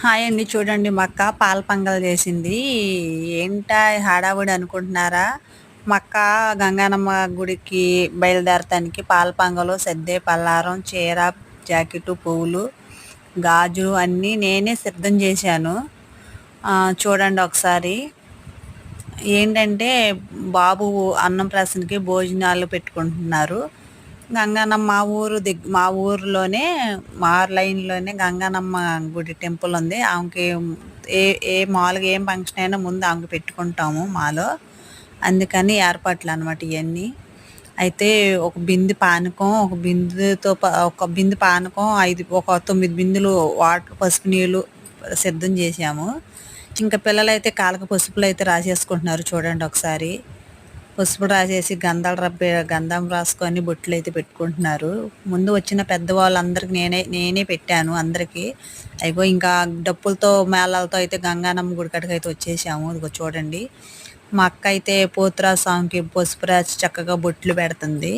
Hi అండి చూడండి మక్క పాల పంగల్ చేసింది. ఏంటా హడావుడి అనుకుంటున్నారా? మక్క గంగానమ్మ గుడికి బయలుదేరటానికి పాల పంగలు సద్దే పల్లారం చీర జాకెట్ పువ్వులు గాజు అన్నీ నేనే సిద్ధం చేశాను. చూడండి ఒకసారి. ఏంటంటే బాబు అన్నం ప్రసనకి భోజనాలు పెట్టుకుంటున్నారు. గంగానమ్మ మా ఊరు దగ్గ మా ఊరిలోనే మా లైన్లోనే గంగానమ్మ గుడి టెంపుల్ ఉంది. ఆమెకి ఏ ఏ మామూలుగా ఏం ఫంక్షన్ అయినా ముందు ఆమెకి పెట్టుకుంటాము మాలో. అందుకని ఏర్పాట్లు అనమాట ఇవన్నీ అయితే ఒక బింది పానకం ఒక బిందుతో ఒక బింది పానకం ఐదు ఒక తొమ్మిది బిందులు వాటర్ పసుపు నీళ్ళు సిద్ధం చేసాము ఇంకా పిల్లలైతే కాళ్ళకు పసుపులు అయితే రాసేసుకుంటున్నారు చూడండి ఒకసారి. పసుపు రాసేసి గంధాలు రబ్బి గంధం రాసుకొని బొట్లు అయితే పెట్టుకుంటున్నారు. ముందు వచ్చిన పెద్దవాళ్ళందరికి నేనే నేనే పెట్టాను అందరికీ. అయిపో ఇంకా డప్పులతో మేళాలతో అయితే గంగానమ్మ గుడికడికి అయితే వచ్చేసాము. ఇదిగో చూడండి. మా అక్క అయితే పోతురా స్వామికి పసుపు రాసి చక్కగా బొట్లు పెడుతుంది.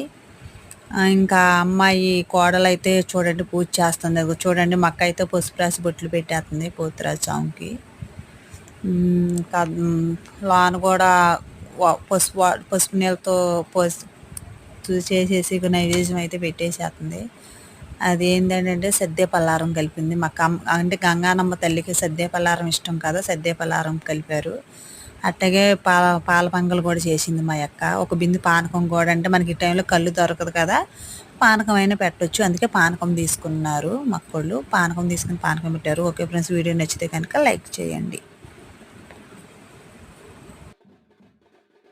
ఇంకా అమ్మాయి కోడలు అయితే చూడండి పూజ చేస్తుంది. చూడండి మా అక్క అయితే పసుపు రాసి బొట్లు పెట్టేస్తుంది పోతురాజు స్వామికి. లోన కూడా పసుపు పసుపు నీళ్ళతో పసుపు చేసేసి నైవేద్యం అయితే పెట్టేసేస్తుంది అది ఏంటంటే సద్దే పల్లారం కలిపింది. మా కమ్ అంటే గంగానమ్మ తల్లికి సద్దే పల్లారం ఇష్టం కదా? సద్దే పల్లారం కలిపారు. అట్టగే పాల పాల పంగలు కూడా చేసింది మా యొక్క ఒక బిందు పానకం కూడా అంటే మనకి ఈ టైంలో కళ్ళు దొరకదు కదా? పానకం అయినా పెట్టవచ్చు అందుకే పానకం తీసుకున్నారు మక్కళ్ళు పానకం తీసుకుని పానకం పెట్టారు. ఓకే ఫ్రెండ్స్ వీడియో నచ్చితే కనుక లైక్ చేయండి.